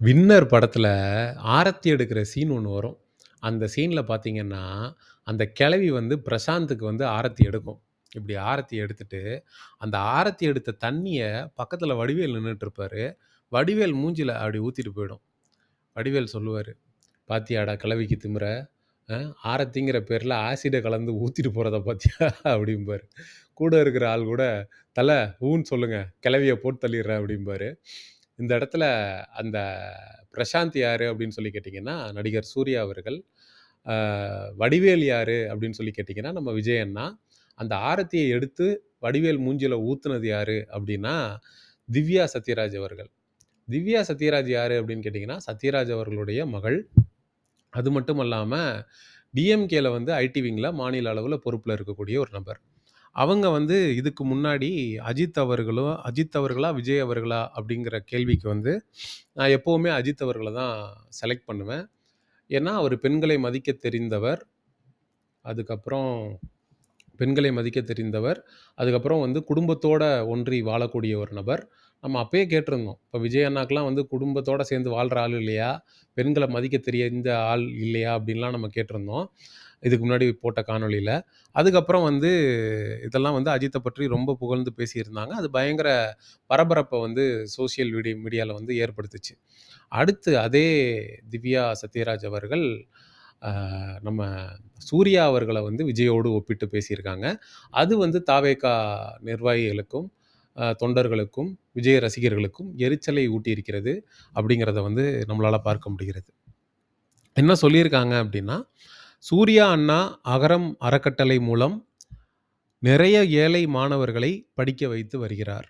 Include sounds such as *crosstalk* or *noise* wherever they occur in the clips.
Winner படத்துல ஆரத்தி எடுக்கிற scene ஒண்ணு வரும். அந்த சீன்ல பார்த்தீங்கன்னா, அந்த கிளவி வந்து பிரசாந்துக்கு வந்து ஆரத்தி எடுக்கும். இப்படி ஆரத்தி எடுத்துட்டு, அந்த ஆரத்தி எடுத்த தண்ணிய பக்கத்துல வடிவேல் நின்னுட்டுருப்பாரு. வடிவேல் மூஞ்சில அப்படி ஊத்திட்டு போயிடும். வடிவேல் சொல்லுவாரு, "பாத்தியாடா கிழவிக்கு திமிர? அ ஆரத்திங்கிற பேர்ல ஆசிடை கலந்து ஊத்திட்டு போறத பாத்தியா?" *laughs* அப்படிம்பார் கூட இருக்கிற ஆள் கூட, "தல ஊன்னு சொல்லுங்க. கிளவியை போட்டு தள்ளிர்றேன்" அப்படிம்பார் இந்த இடத்துல அந்த பிரசாந்த் யார் அப்படின்னு சொல்லி கேட்டிங்கன்னா நடிகர் சூர்யா அவர்கள். வடிவேல் யார் அப்படின்னு சொல்லி கேட்டிங்கன்னா நம்ம விஜய் அண்ணா. அந்த ஆரத்தியை எடுத்து வடிவேல் மூஞ்சியில் ஊற்றுனது யார் அப்படின்னா திவ்யா சத்யராஜ் அவர்கள். திவ்யா சத்யராஜ் யாரு அப்படின்னு கேட்டிங்கன்னா சத்யராஜ் அவர்களுடைய மகள். அது மட்டும் அல்லாமல் டிஎம்கேல வந்து ஐடி விங்கில் மாநில அளவில் பொறுப்பில் இருக்கக்கூடிய ஒரு நபர். அவங்க வந்து இதுக்கு முன்னாடி அஜித் அவர்களும் அஜித் அவர்களா? விஜய் அவர்களா? அப்படிங்கிற கேள்விக்கு வந்து, நான் எப்பவுமே அஜித் அவர்கள தான் செலக்ட் பண்ணுவேன். ஏன்னா, அவரு பெண்களை மதிக்க தெரிந்தவர். அதுக்கப்புறம் பெண்களை மதிக்க தெரிந்தவர். அதுக்கப்புறம் வந்து குடும்பத்தோட ஒன்றி வாழக்கூடிய ஒரு நபர். நம்ம அப்பயே கேட்டிருந்தோம். இப்ப விஜய் அண்ணாக்கெலாம் வந்து குடும்பத்தோட சேர்ந்து வாழ்ற ஆள் இல்லையா? பெண்கள மதிக்க தெரிந்த ஆள் இல்லையா? அப்படின்லாம் நம்ம கேட்டிருந்தோம். இதுக்கு முன்னாடி போட்ட காணொளியில் அதுக்கப்புறம் வந்து இதெல்லாம் வந்து அஜித்தை பற்றி ரொம்ப புகழ்ந்து பேசியிருந்தாங்க. அது பயங்கர பரபரப்பை வந்து சோசியல் மீடிய மீடியாவில் வந்து ஏற்படுத்துச்சு. அடுத்து அதே திவ்யா சத்யராஜ் அவர்கள், நம்ம சூர்யா அவர்களை வந்து விஜயோடு ஒப்பிட்டு பேசியிருக்காங்க. அது வந்து தாவேகா நிர்வாகிகளுக்கும், தொண்டர்களுக்கும், விஜய் ரசிகர்களுக்கும் எரிச்சலை ஊட்டியிருக்கிறது. அப்படிங்கிறத வந்து நம்மளால் பார்க்க முடிகிறது. என்ன சொல்லியிருக்காங்க அப்படின்னா "சூர்யா அண்ணா அகரம் அறக்கட்டளை மூலம் நிறைய ஏழை மாணவர்களை படிக்க வைத்து வருகிறார்.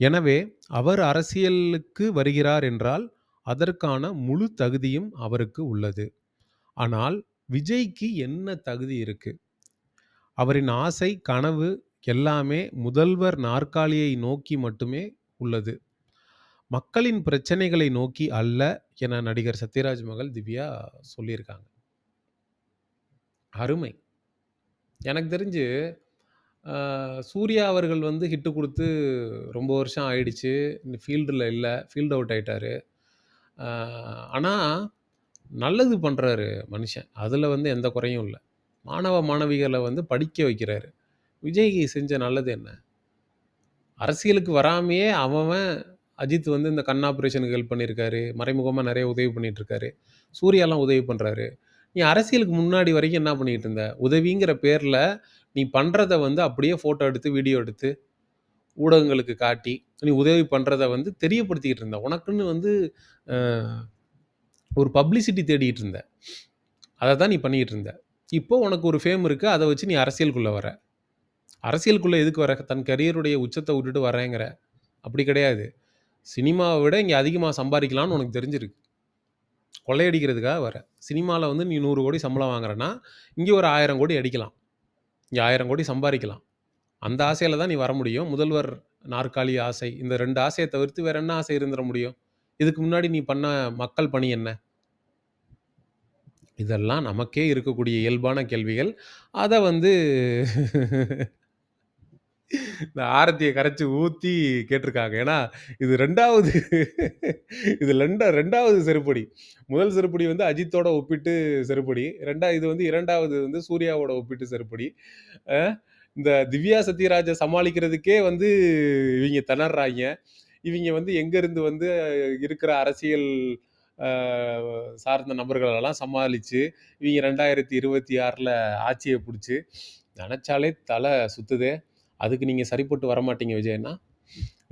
எனவே, அவர் அரசியலுக்கு வருகிறார் என்றால், அதற்கான முழு தகுதியும் அவருக்கு உள்ளது. ஆனால், விஜய்க்கு என்ன தகுதி இருக்கு? அவரின் ஆசை, கனவு எல்லாமே முதல்வர் நாற்காலியை நோக்கி மட்டுமே உள்ளது. மக்களின் பிரச்சனைகளை நோக்கி அல்ல" என நடிகர் சத்யராஜ் மகள் திவ்யா சொல்லியிருக்காங்க. அருமை. எனக்கு தெரிஞ்சு, அ சூர்யா அவர்கள் வந்து ஹிட் குடுத்து ரொம்ப வருஷம் ஆயிடுச்சு. ஃபீல்டில் ஃபீல்டுல இல்ல. ஃபீல்ட் அவுட் ஆயிட்டாரு. அ ஆனா, நல்லது பண்றாரு மனுஷன். அதுல வந்து எந்த குறையும் இல்ல. மாணவ, மாணவிகள வந்து படிக்க வைக்கிறாரு. விஜய் செஞ்ச நல்லது என்ன? அரசியலுக்கு வராமயே அவன் அஜித் வந்து இந்த கண் ஆப்ரேஷனுக்கு ஹெல்ப் பண்ணியிருக்காரு. மறைமுகமா நெறைய உதவி பண்ணிட்டுருக்காரு. சூர்யாலாம் உதவி பண்றாரு. நீ அரசியலுக்கு முன்னாடி வரைக்கும் என்ன பண்ணிட்டு இருந்த? உதவிங்கிற பேர்ல, நீ பண்றத வந்து அப்படியே ஃபோட்டோ எடுத்து, வீடியோ எடுத்து, ஊடகங்களுக்கு காட்டி, நீ உதவி பண்றத வந்து தெரியப்படுத்திக்கிட்டு இருந்த. உனக்குன்னு வந்து அ ஒரு பப்ளிசிட்டி தேடிட்டு இருந்த. அத தான் நீ பண்ணிக்கிட்டு இருந்த. இப்போ உனக்கு ஒரு ஃபேம் இருக்கு. அத வச்சு நீ அரசியலுக்குள்ள வர. அரசியலுக்குள்ள எதுக்கு வர? தன் கரியருடைய உச்சத்த விட்டுட்டு வரேங்கிற. அப்படி கிடையாது. சினிமாவ விட இங்க அதிகமா சம்பாரிக்கலாம்னு உனக்கு தெரிஞ்சிருக்கு. கொள்ளையடிக்கிறதுக்காக வர. சினிமாவில் வந்து நீ நூறு கோடி சம்பளம் வாங்குறன்னா, இங்கே ஒரு ஆயிரம் கோடி அடிக்கலாம். இங்கே ஆயிரம் கோடி சம்பாதிக்கலாம் அந்த ஆசையில் தான் நீ வர முடியும். முதல்வர் நாற்காலி ஆசை. இந்த ரெண்டு ஆசையை தவிர்த்து வேற என்ன ஆசை இருந்துற முடியும்? இதுக்கு முன்னாடி நீ பண்ண மக்கள் பணி என்ன? இதெல்லாம் நமக்கே இருக்கக்கூடிய இயல்பான கேள்விகள். அதை வந்து இந்த ஆரத்தியை கரைச்சி ஊற்றி கேட்டிருக்காங்க. ஏன்னா, இது ரெண்டாவது இது ரெண்டா ரெண்டாவது செருப்படி. முதல் செருப்படி வந்து அஜித்தோட ஒப்பிட்டு செருப்படி. ரெண்டா இது வந்து இரண்டாவது வந்து சூர்யாவோட ஒப்பிட்டு செருப்படி. இந்த திவ்யா சத்யராஜ சமாளிக்கிறதுக்கே வந்து இவங்க திணறாங்க இவங்க வந்து எங்கேருந்து வந்து இருக்கிற அரசியல் சார்ந்த நபர்களெல்லாம் சமாளித்து இவங்க ரெண்டாயிரத்தி இருபத்தி ஆறில் ஆட்சியை பிடிச்சி நினச்சாலே தலை சுத்துதே! அதுக்கு நீங்கள் சரிப்பட்டு வரமாட்டீங்க விஜய் அண்ணா.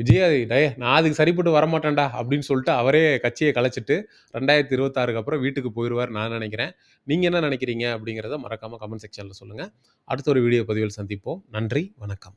விஜய் நான் அதுக்கு சரிப்பட்டு வரமாட்டேன்டா" அப்படின்னு சொல்லிட்டு அவரே கட்சியை கலைச்சிட்டு ரெண்டாயிரத்தி இருபத்தாறுக்கு அப்புறம் வீட்டுக்கு போயிடுவார் நான் நினைக்கிறேன் நீங்கள் என்ன நினைக்கிறீங்க அப்படிங்கிறத மறக்காமல் கமெண்ட் செக்ஷனில் சொல்லுங்கள் அடுத்த ஒரு வீடியோ பதிவில் சந்திப்போம். நன்றி, வணக்கம்.